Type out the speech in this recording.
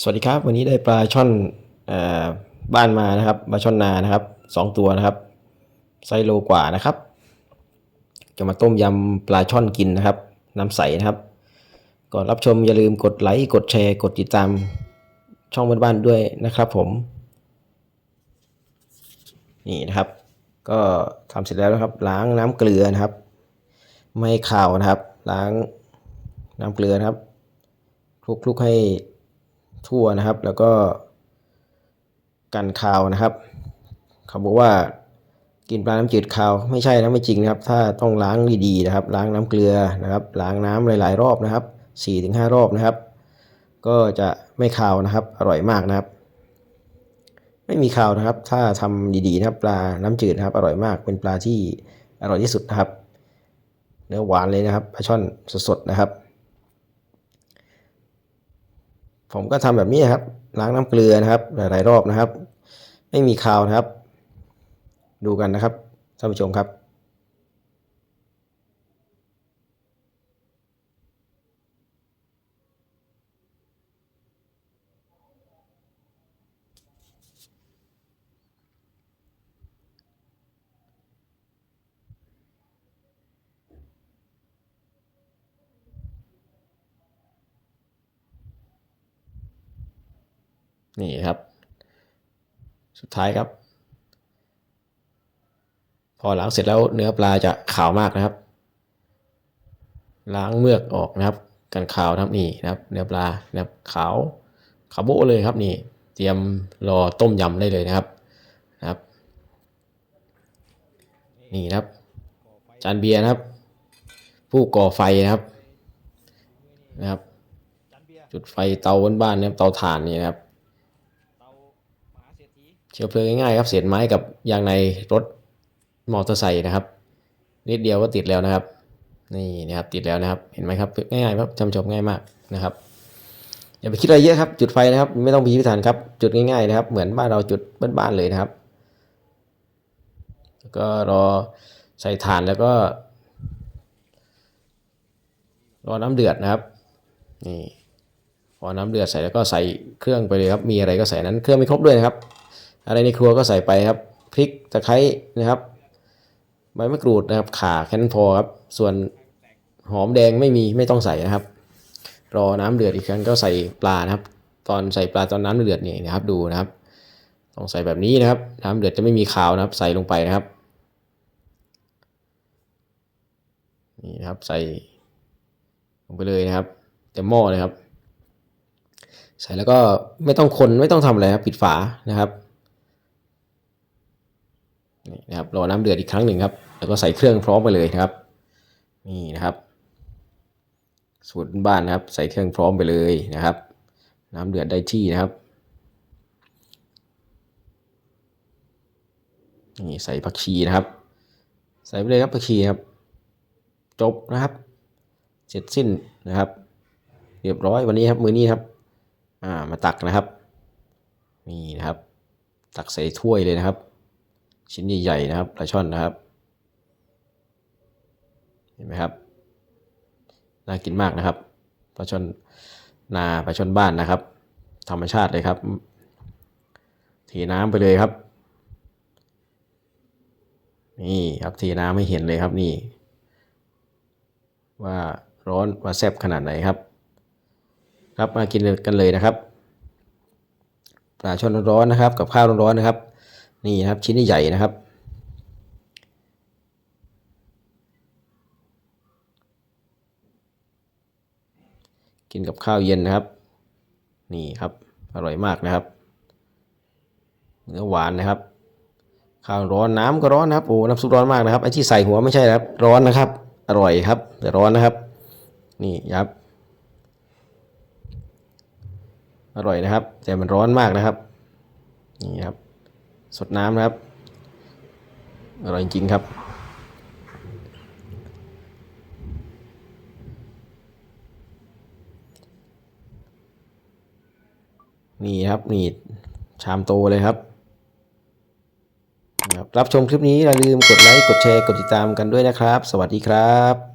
สวัสดีครับ วันนี้ได้ปลาช่อนอบ้านมานะครับปลาช่อนนานะครับสองตัวนะครับไซโลกว่านะครับ จะมาต้มยำปลาช่อนกินนะครับน้ำใสนะครับ ก่อนรับชมอย่าลืมกดไลค์กดแชร์ กดติดตามช่องบ้านๆด้วยนะครับผม นี่นะครับ ก็ทำเสร็จแล้วนะครับ ล้างน้ำเกลือนะครับ ไม่ให้ขาวนะครับ ล้างน้ำเกลือนะครับคลุกๆให้ ทั่วนะครับ แล้วก็กันคาวนะครับเขาบอกว่ากินปลาน้ำจืดคาวไม่ใช่นะไม่จริงนะครับ ถ้าต้องล้างดีๆนะครับ ล้างน้ำเกลือนะครับ ล้างน้ำหลาย ๆ รอบนะครับ 4-5 รอบนะครับ ก็จะไม่คาวนะครับ อร่อยมากนะครับ ไม่มีคาวนะครับ ถ้าทำดีๆนะครับ ปลาน้ำจืดนะครับ อร่อยมากเป็นปลาที่อร่อยที่สุดนะครับ เนื้อหวานเลยนะครับปลาช่อนสดๆนะครับ ผมก็ทำแบบนี้ครับ ล้างน้ำเกลือนะครับ หลาย ๆ รอบนะครับ ไม่มีคาวนะครับ ดูกันนะครับท่านผู้ชมครับ นี่ครับ สุดท้ายครับ พอล้างเสร็จแล้วเนื้อปลาจะขาวมากนะครับ ล้างเมือกออกนะครับ กันขาวนะครับนี่นะครับ เนื้อปลานะครับขาวขาวโบเลยครับนี่ เตรียมรอต้มยำได้เลยนะครับนะครับ นี่นะครับ จานเบียร์นะครับ ผู้ก่อไฟนะครับนะครับ จุดไฟเตาบ้านๆนะครับเตาถ่านนี่นะครับ เชื้อเพลิงง่ายๆครับเศษไม้กับยางในรถมอเตอร์ไซค์นะครับ นิดเดียวก็ติดแล้วนะครับ นี่นะครับติดแล้วนะครับ เห็นไหมครับง่ายๆครับจำจบง่ายมากนะครับอย่าไปคิดอะไรเยอะครับ จุดไฟนะครับ ไม่ต้องพิพิธานครับ จุดง่ายๆนะครับ เหมือนบ้านเราจุดบ้านๆเลยนะครับ แล้วก็รอใส่ถ่านแล้วก็ รอน้ำเดือดนะครับนี่พอน้ำเดือดใส่แล้วก็ใส่เครื่องไปเลยครับ มีอะไรก็ใส่นั้นเครื่องไม่ครบด้วยนะครับ อะไรในครัวก็ใส่ไปครับพริกตะไคร้นะครับใบมะกรูดนะครับข่าแค่นั้นพอครับ ส่วนหอมแดงไม่มีไม่ต้องใส่นะครับ รอน้ำเดือดอีกครั้งก็ใส่ปลานะครับ ตอนใส่ปลาตอนน้ำเดือดนี่นะครับดูนะครับ ต้องใส่แบบนี้นะครับ น้ำเดือดจะไม่มีขาวนะครับ ใส่ลงไปนะครับนี่นะครับใส่ลงไปเลยนะครับเต็มหม้อเลยครับ ใส่แล้วก็ไม่ต้องคนไม่ต้องทำอะไรครับปิดฝานะครับ นี่นะครับรอน้ำเดือดอีกครั้งหนึ่งครับแล้วก็ใส่เครื่องพร้อมไปเลยนะครับนี่นะครับ สูตรบ้านนะครับ ใส่เครื่องพร้อมไปเลยนะครับ น้ำเดือดได้ที่นะครับนี่ใส่ผักชีนะครับ ใส่ไปเลยครับผักชีครับ จบนะครับเสร็จสิ้นนะครับ เรียบร้อยวันนี้ครับ มือนี้ครับ อ่ามาตักนะครับ นี่นะครับ ตักใส่ถ้วยเลยนะครับ ชิ้นใหญ่ๆนะครับปลาช่อนนะครับเห็นไหมครับน่ากินมากนะครับปลาช่อนนาปลาช่อนบ้านนะครับ ธรรมชาติเลยครับเทน้ำไปเลยครับ นี่ครับเทน้ำให้เห็นเลยครับนี่ ว่าร้อนว่าแซ่บขนาดไหนครับ ครับมากินกันเลยนะครับปลาช่อนร้อนๆนะครับ กับข้าวร้อนๆนะครับ นี่นะครับชิ้นใหญ่นะครับ กินกับข้าวเย็นนะครับ นี่ครับอร่อยมากนะครับเนื้อหวานนะครับ ข้าวร้อนน้ำก็ร้อนนะครับโอ้น้ำซุปร้อนมากนะครับไอ้ที่ใส่หัวไม่ใช่นะครับ ร้อนนะครับ อร่อยครับแต่ร้อนนะครับ นี่ครับ อร่อยนะครับ แต่มันร้อนมากนะครับนี่ครับ สดน้ำนะครับ อร่อยจริงครับ นี่ครับนี่ชามโตเลยครับ รับชมคลิปนี้อย่าลืมกดไลค์ กดแชร์ กดติดตามกันด้วยนะครับ สวัสดีครับ